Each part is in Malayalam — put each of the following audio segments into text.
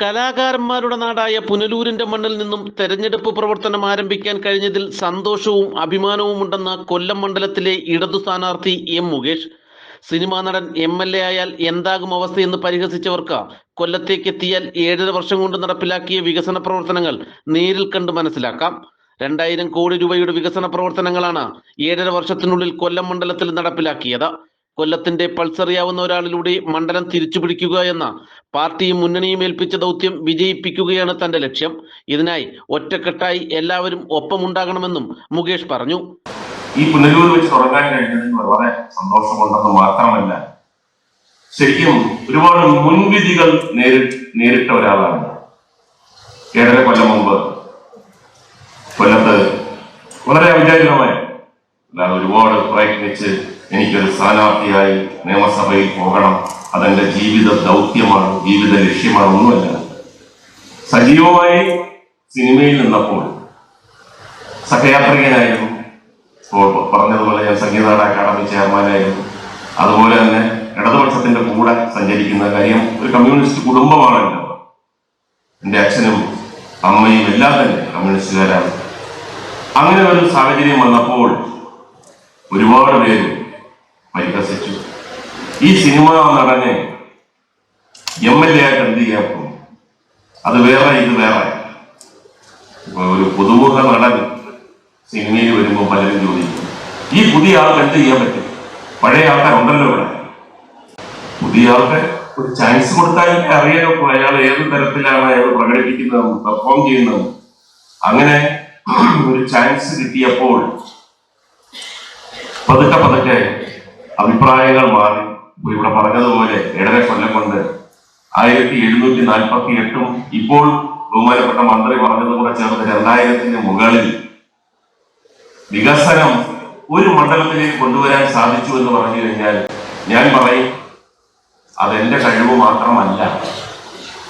കലാകാരന്മാരുടെ നാടായ പുനലൂരിന്റെ മണ്ണിൽ നിന്നും തെരഞ്ഞെടുപ്പ് പ്രവർത്തനം ആരംഭിക്കാൻ കഴിഞ്ഞതിൽ സന്തോഷവും അഭിമാനവും ഉണ്ടെന്ന കൊല്ലം മണ്ഡലത്തിലെ ഇടതു സ്ഥാനാർത്ഥി എം മുകേഷ്. സിനിമാ നടൻ എം എൽ എ ആയാൽ എന്താകും അവസ്ഥയെന്ന് പരിഹസിച്ചവർക്ക് കൊല്ലത്തേക്ക് എത്തിയാൽ ഏഴര വർഷം കൊണ്ട് നടപ്പിലാക്കിയ വികസന പ്രവർത്തനങ്ങൾ നേരിൽ കണ്ട് മനസ്സിലാക്കാം. രണ്ടായിരം കോടി രൂപയുടെ വികസന പ്രവർത്തനങ്ങളാണ് ഏഴര വർഷത്തിനുള്ളിൽ കൊല്ലം മണ്ഡലത്തിൽ നടപ്പിലാക്കിയത്. കൊല്ലത്തിന്റെ പൾസറിയാവുന്ന ഒരാളിലൂടെ മണ്ഡലം തിരിച്ചുപിടിക്കുക എന്ന പാർട്ടിയും മുന്നണിയും ഏൽപ്പിച്ച ദൗത്യം വിജയിപ്പിക്കുകയാണ് തന്റെ ലക്ഷ്യം. ഇതിനായി ഒറ്റക്കെട്ടായി എല്ലാവരും ഒപ്പമുണ്ടാകണമെന്നും മുകേഷ് പറഞ്ഞു. ഈ പുനലൂർ വെച്ച് തുടങ്ങാൻ കഴിഞ്ഞതിൽ വളരെ സന്തോഷമുണ്ടെന്ന് മാത്രമല്ല ശരിക്കും ഒരുപാട് മുൻവിധികൾ നേരി നേരിട്ട ഒരാളാണ്. ഏഴര കൊല്ലം മുമ്പ് കൊല്ലത്ത് വളരെ അവിചാരിതമായി ഒരുപാട് പ്രയത്നിച്ച് എനിക്കൊരു സ്ഥാനാർത്ഥിയായി നിയമസഭയിൽ പോകണം. അതെന്റെ ജീവിത ദൗത്യമാണ് ജീവിത ലക്ഷ്യമാണ് ഒന്നുമല്ല. സജീവമായി സിനിമയിൽ നിന്നപ്പോൾ സഹയാത്രികനായിരുന്നു. പറഞ്ഞതുപോലെ ഞാൻ സംഗീത അക്കാദമി ചെയർമാനായിരുന്നു. അതുപോലെ തന്നെ ഇടതുപക്ഷത്തിന്റെ കൂടെ സഞ്ചരിക്കുന്ന കാര്യം ഒരു കമ്മ്യൂണിസ്റ്റ് കുടുംബമാണല്ലോ. എന്റെ അച്ഛനും അമ്മയും എല്ലാം തന്നെ കമ്മ്യൂണിസ്റ്റുകാരാണ്. അങ്ങനെ ഒരു സാഹചര്യം വന്നപ്പോൾ ഒരുപാട് പേര് പരിഹസിച്ചു ഈ സിനിമ നടനെ എം എൽ എ ആയിട്ട് എന്ത് ചെയ്യാൻ പോകും അത് വേറെ ഇത് വേറെ. ഒരു പുതുമുഖ നടൻ സിനിമയിൽ വരുമ്പോൾ പലരും ചോദിക്കും ഈ പുതിയ ആൾക്ക് എന്ത് ചെയ്യാൻ പറ്റും? പഴയ ആൾക്കാർ ഉണ്ടല്ലോ ഇവിടെ. പുതിയ ആൾക്ക് ഒരു ചാൻസ് കൊടുത്താൽ അറിയാനൊക്കെ അയാൾ ഏത് തരത്തിലാണ് അയാൾ പ്രകടിപ്പിക്കുന്നതും പെർഫോം ചെയ്യുന്നതും. അങ്ങനെ ഒരു ചാൻസ് കിട്ടിയപ്പോൾ പതുക്കെ പതുക്കെ അഭിപ്രായങ്ങൾ മാറി. ഇവിടെ പറഞ്ഞതുപോലെ ഏഴര കൊല്ലം കൊണ്ട് ആയിരത്തി എഴുന്നൂറ്റി നാൽപ്പത്തി എട്ടും ഇപ്പോൾ ബഹുമാനപ്പെട്ട മന്ത്രി പറഞ്ഞതും കൂടെ ചേർത്ത് രണ്ടായിരത്തിന് മുകളിൽ വികസനം ഒരു മണ്ഡലത്തിലേക്ക് കൊണ്ടുവരാൻ സാധിച്ചു എന്ന് പറഞ്ഞു കഴിഞ്ഞാൽ ഞാൻ പറയും അതെന്റെ കഴിവ് മാത്രമല്ല.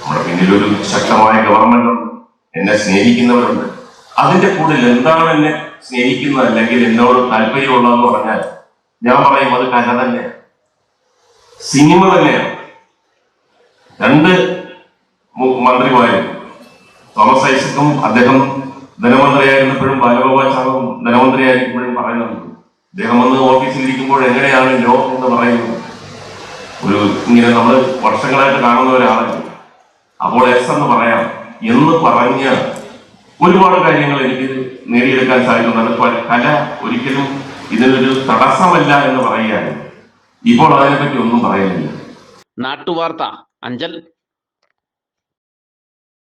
നമ്മുടെ പിന്നിലൊരു ശക്തമായ ഗവൺമെന്റ് ഉണ്ട് എന്നെ സ്നേഹിക്കുന്നവരുണ്ട്. അതിന്റെ കൂടുതൽ എന്താണ് എന്നെ സ്നേഹിക്കുന്നത് അല്ലെങ്കിൽ എന്നോട് താല്പര്യമുള്ളതെന്ന് പറഞ്ഞാൽ ഞാൻ പറയും അത് കഥ തന്നെയാണ് സിനിമ തന്നെയാണ് രണ്ട് മന്ത്രിമാരും. തോമസ് ഐസക്കും അദ്ദേഹം ധനമന്ത്രിയായിരുന്നപ്പോഴും ബാലഗോപാൽ സാറും ധനമന്ത്രിയായിരിക്കുമ്പോഴും പറയുന്നുണ്ട്. അദ്ദേഹം വന്ന് ഓഫീസിലിരിക്കുമ്പോൾ എങ്ങനെയാണ് ലോ എന്ന് പറയുന്നത്? ഒരു ഇങ്ങനെ നമ്മൾ വർഷങ്ങളായിട്ട് കാണുന്ന ഒരാളല്ല അപ്പോൾ എസ് എന്ന് പറയാം. എന്ന് പറഞ്ഞ ഒരുപാട് കാര്യങ്ങൾ എനിക്ക് നേടിയെടുക്കാൻ സാധിക്കുന്നുണ്ട് കല ഒരിക്കലും ഇതിനൊരു തടസ്സമല്ല എന്ന് പറയുകയാണ് ഇപ്പോൾ അതിനെപ്പറ്റി ഒന്നും പറയുന്നില്ല. നാട്ടുവാർത്ത. അഞ്ചൽ